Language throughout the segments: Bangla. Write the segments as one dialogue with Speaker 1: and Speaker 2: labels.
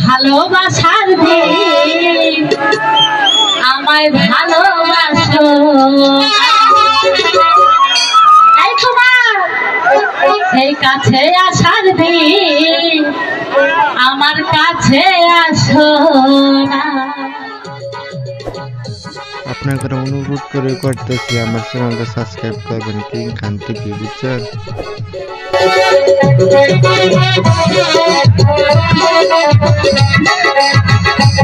Speaker 1: ভালোবাসার আমায় ভালোবাসো। এই কাছে আসার দিন। আমার কাছে আসো
Speaker 2: করে অনুরোধ করে করতেছি, আমার চ্যানেলটা সাবস্ক্রাইব করবেন কিং খান টিভি বুঝছেন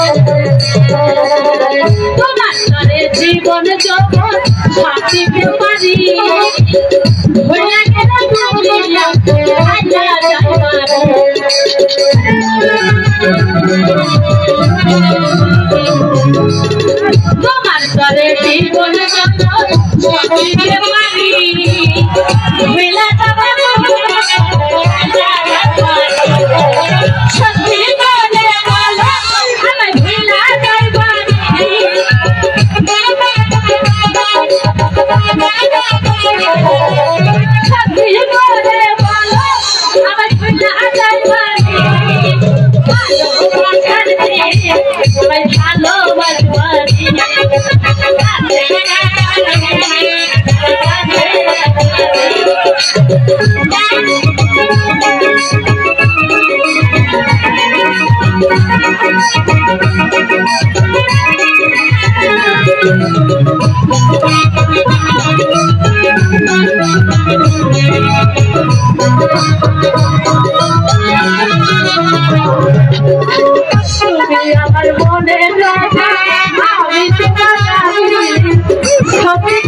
Speaker 1: আজ ভিজবো জীবন যখন সাথিতে পারি হইয়া গেল দুনিয়া আইয়া তোমার তরে জীবন যখন সাথিতে আমার মনে রাখা আমি তোমার সত্যি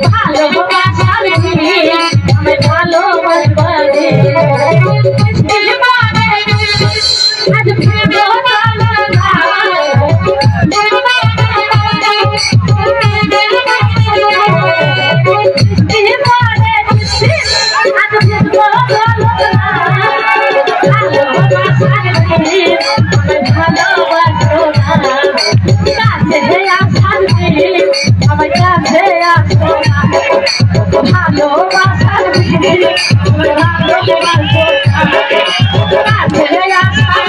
Speaker 1: ভালোবাসার বিয়ে ভালোবাসো আমাকে তোমার ছেলে আসার